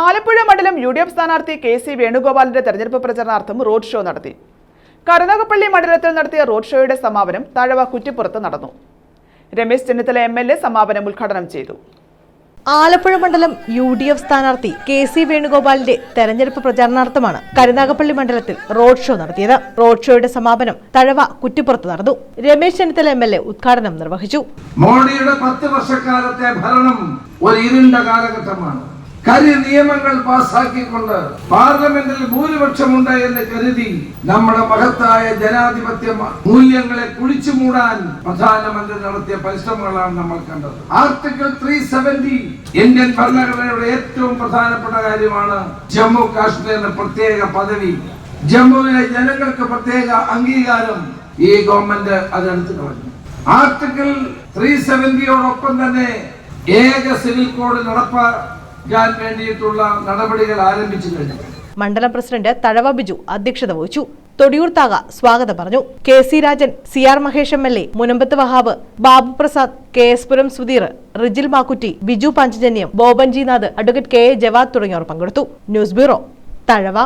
ആലപ്പുഴ മണ്ഡലം U D F സ്ഥാനാർത്ഥി K C വേണുഗോപാലിന്റെ തെരഞ്ഞെടുപ്പ് പ്രചരണാർത്ഥം റോഡ് ഷോ നടത്തി. കരുനാഗപ്പള്ളി മണ്ഡലത്തിൽ നടത്തിയ റോഡ് ഷോയുടെ സമാപനം തഴവ കുറ്റിപ്പുറത്ത് നടന്നു. Ramesh Chennithala M L A സമാപനം ഉദ്ഘാടനം ചെയ്തു. ആലപ്പുഴ മണ്ഡലം യു ഡി എഫ് സ്ഥാനാർത്ഥി കെ സി വേണുഗോപാലിന്റെ തെരഞ്ഞെടുപ്പ് പ്രചാരണാർത്ഥമാണ് കരുനാഗപ്പള്ളി മണ്ഡലത്തിൽ റോഡ് ഷോ നടത്തിയത്. റോഡ് ഷോയുടെ സമാപനം തഴവ കുറ്റിപ്പുറത്ത് നടന്നു. Ramesh Chennithala M L A ഉദ്ഘാടനം നിർവഹിച്ചു. മോഡിയുടെ പത്ത് വർഷക്കാലത്തെ ഭരണം ഒരു ഇരുണ്ട കാലഘട്ടമാണ്. കരി നിയമങ്ങൾ പാസാക്കിക്കൊണ്ട് പാർലമെന്റിൽ ഭൂരിപക്ഷമുണ്ട് എന്ന് കരുതി നമ്മുടെ മഹത്തായ ജനാധിപത്യ മൂല്യങ്ങളെ കുഴിച്ചു മൂടാൻ പ്രധാനമന്ത്രി നടത്തിയ പരിശ്രമങ്ങളാണ് നമ്മൾ കണ്ടത്. ആർട്ടിക്കിൾ ത്രീ സെവന്റി ഇന്ത്യൻ ഭരണഘടനയുടെ ഏറ്റവും പ്രധാനപ്പെട്ട കാര്യമാണ് ജമ്മു കാശ്മീരിന് പ്രത്യേക പദവി. ജമ്മുവിലെ ജനങ്ങൾക്ക് പ്രത്യേക അംഗീകാരം ഈ ഗവൺമെന്റ് അതെടുത്തു കളഞ്ഞു. ആർട്ടിക്കിൾ ത്രീ സെവന്റിയോടൊപ്പം തന്നെ ഏക സിവിൽ കോഡ് നടപ്പാക്കാൻ വേണ്ടിയിട്ടുള്ള നടപടികൾ ആരംഭിച്ചു കഴിഞ്ഞു. മണ്ഡലം പ്രസിഡന്റ് തഴവ ബിജു അധ്യക്ഷത വഹിച്ചു. തൊടിയൂർ താക സ്വാഗതം പറഞ്ഞു. K C Rajan C R Mahesh M L A Munambath Wahab Babu Prasad K S Puram Sudheer Rijil Makkutty Biju Panchajanyam Bobanjinath advocate K A Javad തുടങ്ങിയവർ പങ്കെടുത്തു. News bureau Thazhava.